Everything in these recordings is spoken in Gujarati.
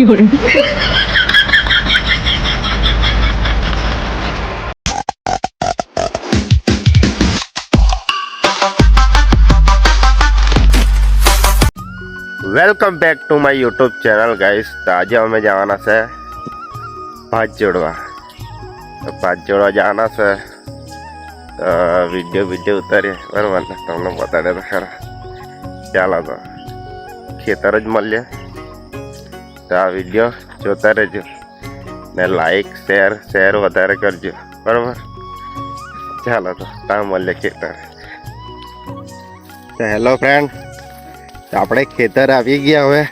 有人， welcome back to my YouTube channel guys તો આજે અમે જવાના છે ભાત જોડવા તો ભાત જોડવા જવાના છે તો વિડીયો વિડીયો ઉતારીએ બરાબર ને તમને બતાડે તો ખરા ચાલો તો ખેતર જ મળીએ તો આ વીડિયો જોતા રહેજો. ને લાઈક શેર શેર વધારે કરજો. બરાબર? ચાલો તો ત્યાં મળીએ ખેતર. હેલો ફ્રેન્ડ આપણે ખેતર આવી ગયા હવે.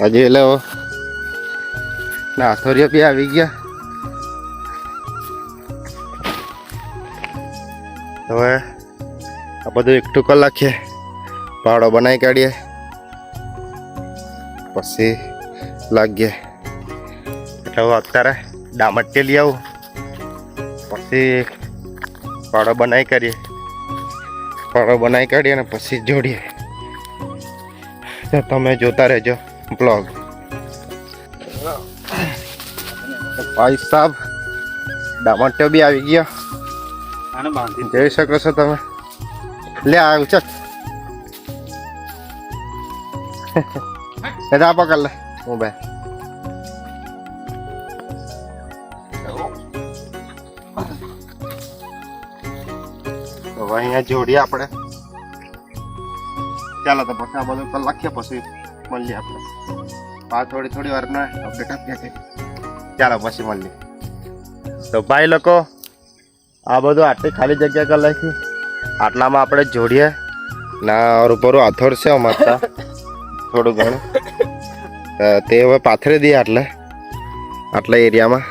હજી એટલે નાથોરીઓ બી આવી ગયા. હવે આ બધું એકઠું કરી નાખીએ. પાડો બનાવી કાઢીએ. પછી લાગીએ. એટલે હું અત્યારે ડામટકે લઈ આવું. પછી પાડો બનાવી કરીએ પાડો બનાવી કાઢીએ અને પછી જોડીએ. તો તમે જોતા રહેજો બ્લોગ. ભાઈ સાહેબ ડામટ્યો બી આવી ગયો. જોઈ શકો છો તમે. લે આવ્યું ચક એ પકડ લે. હું બે હવે અહીંયા જોડીએ આપણે. ચાલો તો પછી આ બધું કરી લખીએ પછી મળીએ આપણે. આ થોડી થોડી વારનો અપડેટ આપીએ કે. ચાલો પછી મળીએ. તો ભાઈ લોકો આ બધું આટલી ખાલી જગ્યા કરી લખી આટલામાં આપણે જોડીએ. ના ઉપર આથોડ છે અમારતા થોડું ઘણું. તો હવે પાથરી દઈએ આટલે, આટલા એરિયામાં.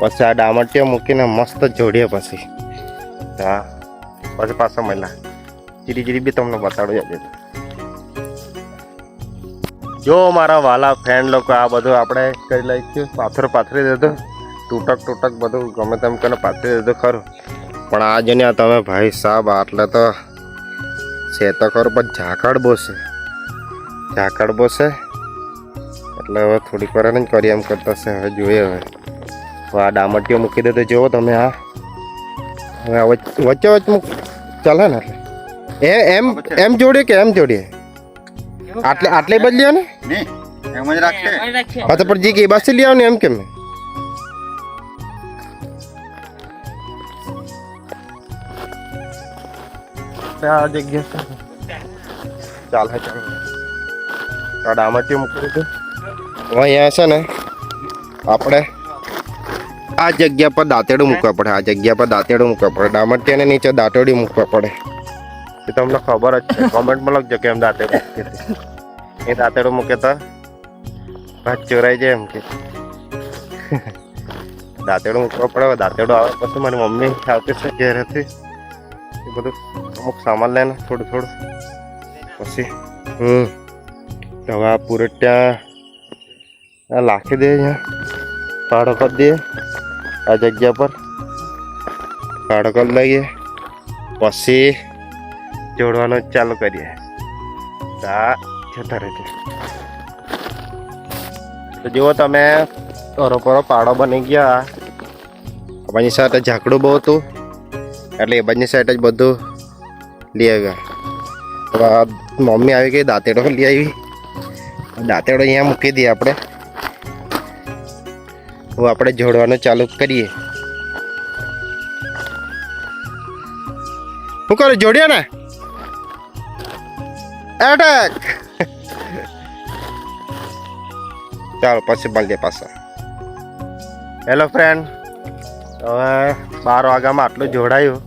પછી આ ડામટીઓ મૂકીને મસ્ત જોડીએ પછી. હા, પછી પાછા મળ્યા. ચીરી ચીરી બી તમને બતાડું આજે જો મારા વાલા ફ્રેન્ડ લોકો આ બધું આપણે કરી લઈશું પાથર પાથરી દીધું. તૂટક તૂટક બધું ગમે તેમ કરીને પાથરી દીધું ખરું. પણ આ જોને આ તમે ભાઈ સાહેબ આટલે તો છે તો ખરું, પણ ઝાકળ બોસે. ઝાકળ બોસે. એટલે હવે થોડીક વાર જ કરી એમ કરતા છે હવે જોઈએ હવે હવે આ ડામટીઓ મૂકી દે તો જુઓ તમે આ હવે આ વચ્ચે વચ્ચે વચ્ચે મૂક ચાલે ને એટલે એ એમ એમ જોડીએ કે એમ જોડીએ આટલે આટલે બદલ્યો ને નહીં એમ જ રાખશે હા તો પણ જી કે બાસી લઈ આવો ને એમ કેમ આ જગ્યા ચાલ હે ચાલ આ ડામટીઓ મૂકી દીધું હવે અહીંયા છે ને આપણે આ જગ્યા પર દાંતેડું મૂકવા પડે આ જગ્યા પર દાંતેડું મૂકવા પડે. ડામટીયાને નીચે દાંતેડી મૂકવા પડે. એ તમને ખબર જ છે. કોમેન્ટમાં લખજો કે એમ દાંતેડું મૂકે એ દાંતેડું મૂકે તો ભાત ચોરાઈ જાય એમ કે. દાંતેડું મૂકવા પડે દાંતેડું આવે પછી મારી મમ્મી આવતી છે ઘેરેથી. એ બધું અમુક સામાન લઈને થોડું થોડું. પછી હમ તો હવે આ પૂરે ત્યાં આ લાખી દે અહીંયા. પાડો કરી દઈએ આ જગ્યા પર. પાડો કરી લઈએ. પછી જોડવાનું ચાલુ કરીએ. આ જતા રહેજે. તો જુઓ તમે પરો પાડો બની ગયા. આ સાથે ઝાકડું બહુ હતું. એટલે એ બાજુની સાઈડ જ બધું લઈ આવ્યા. મમ્મી આવી ગઈ, દાંતેડો લઈ આવી. દાંતેડો અહીંયા મૂકી દઈએ આપણે. હવે આપણે જોડવાનું ચાલુ કરીએ શું કરે જોડ્યા ને એટેક ચાલો પછી મળીએ પાછા હેલો ફ્રેન્ડ હવે બાર વાગ્યામાં આટલું જોડાયું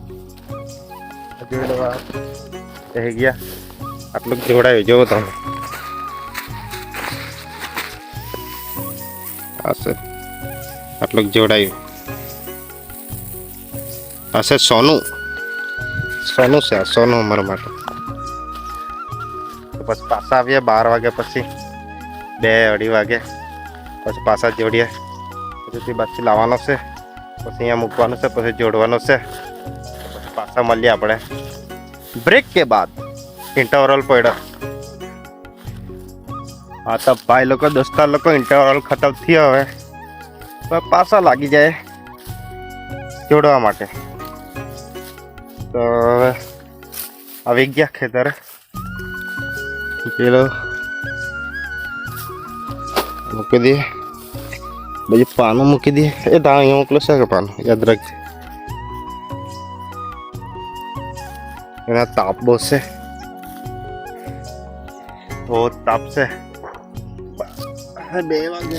હજુ તો થઈ ગયા આટલું જ જોડાયું જોવો તમે આ છે આટલું જ જોડાયું આ છે સોનું સોનું છે આ સોનું અમારા માટે તો પછી પાછા આવીએ બાર વાગે પછી બે અઢી વાગે પછી પાછા જોડીએ પછી બાજુથી લાવવાનો છે પછી અહીંયા મૂકવાનું છે પછી જોડવાનું છે પછી પાછા મળીએ આપણે બ્રેક કે બાદ ઇન્ટરવલ પડ્યો હા તો ભાઈ લોકો દોસ્તાર લોકો ઇન્ટરવલ ખતમ થયો હવે તો પાછા લાગી જાય જોડવા માટે તો હવે આવી ગયા ખેતરે પેલો મૂકી દઈએ બીજું પાનું મૂકી દઈએ એ તા અહીંયા મોકલો છે કે પાનું યાદ રાખજે એના તાપ બહુ છે બહુ તાપ છે બે વાગે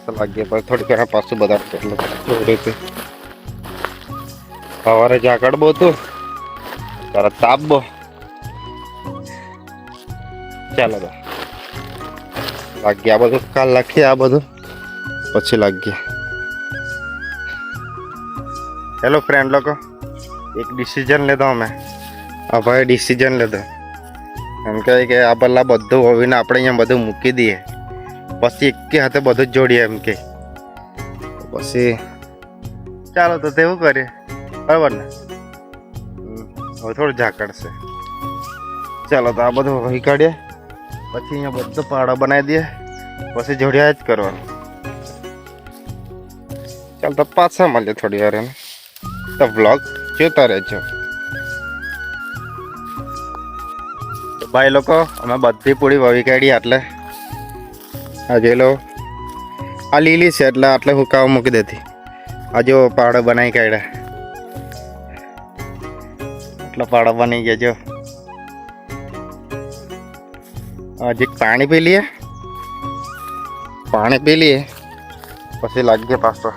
પાછા લાગીએ પછી થોડીક વાર પાછું બધા એટલું જોડે તે સવારે ઝાકળ બહુ હતું ત્યારે તાપ બહુ ચાલો તો લાગીએ આ બધું કાલ લખીએ આ બધું પછી લાગીએ હેલો ફ્રેન્ડ લોકો એક ડિસિઝન લીધો અમે આ ભાઈ ડિસિઝન લીધો એમ કહે કે આ પહેલાં બધું હોવીને આપણે અહીંયા બધું મૂકી દઈએ પછી એકે હાથે બધું જ જોડીએ એમ કે. પછી ચાલો તો તેવું કરીએ? બરાબર ને? હવે થોડું ઝાકળશે ચાલો તો આ બધું વહી કાઢીએ પછી અહીંયા બધો પાડો બનાવી દઈએ. પછી જોડિયા જ કરવાનું. ચાલ તો પાછા મળીએ થોડી વાર એને. તો વ્લોગ જોતા રહેજો. ભાઈ લોકો અમે બધી પૂરી વહી કાઢી એટલે આ આ લીલી છે એટલે આટલે હુકાવા મૂકી દેતી. આ જો પાડો બનાવી કાઢ્યા. એટલો પાડો બની ગયા જો. હજી પાણી પી લઈએ. પાણી પી લઈએ. પછી લાગીએ પાછો.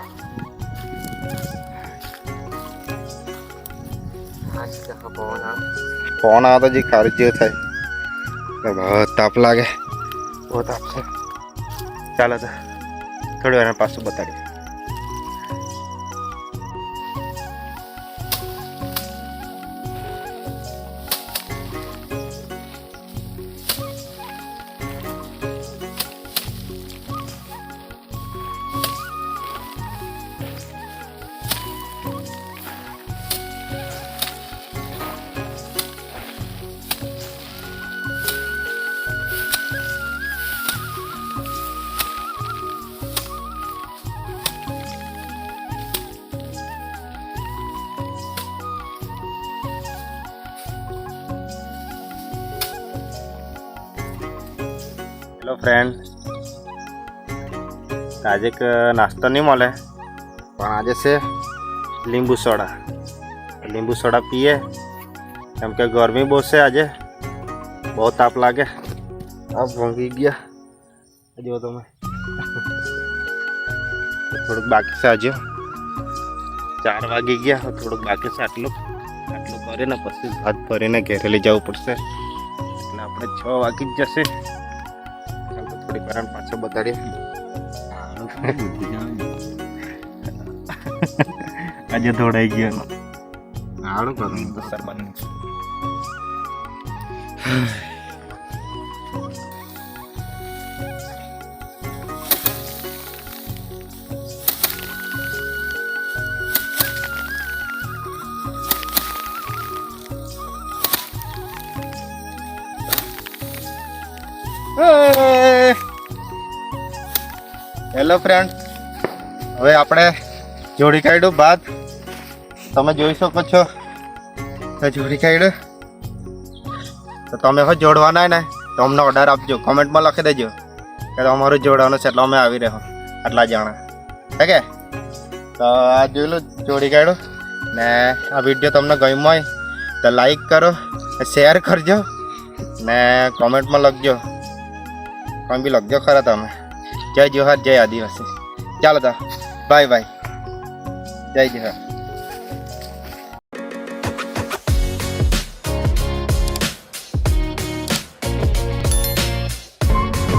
ફોન આવે તો જે ખારી જેવું થાય. બહુ તાપ લાગે. બહુ તાપ છે. ચાલો તો થોડી વાર પાછું બતાડીએ. હેલો ફ્રેન્ડ આજે એક નાસ્તો નહીં મળે પણ આજે છે લીંબુ સોડા લીંબુ સોડા પીએ કેમ કે ગરમી બહુ છે આજે બહુ તાપ લાગે આ ભોંગી ગયા જો તમે થોડુંક બાકી છે આજે ચાર વાગી ગયા થોડુંક બાકી છે આટલું આટલું કરીને પછી ભાત ભરીને ઘેરે લઈ જવું પડશે એટલે આપણે છ વાગી જ જશે ચાલ તો થોડી વાર પાછો બતાડીએ. આજે દોડાઈ ગયો હાડું કરું. તો સરબન હેલો ફ્રેન્ડ હવે આપણે જોડી કાઢ્યું બાદ તમે જોઈ શકો છો. તો જોડી કાઢ્યું. તો તમે હવે જોડવાના ને, તો અમને ઓર્ડર આપજો. કોમેન્ટમાં લખી દેજો કે અમારું જોડવાનું છે એટલે અમે આવી રહ્યો. આટલા જણા. હે તો આ જોઈ લો, જોડી કાઢ્યું. ને આ વીડિયો તમને ગમ્યો હોય, તો લાઈક કરો શેર કરજો. ને કોમેન્ટમાં લખજો. પણ બી લખજો ખરા તમે. જય જોહાર જય આદિવાસી ચાલો તો બાય બાય જય જોહાર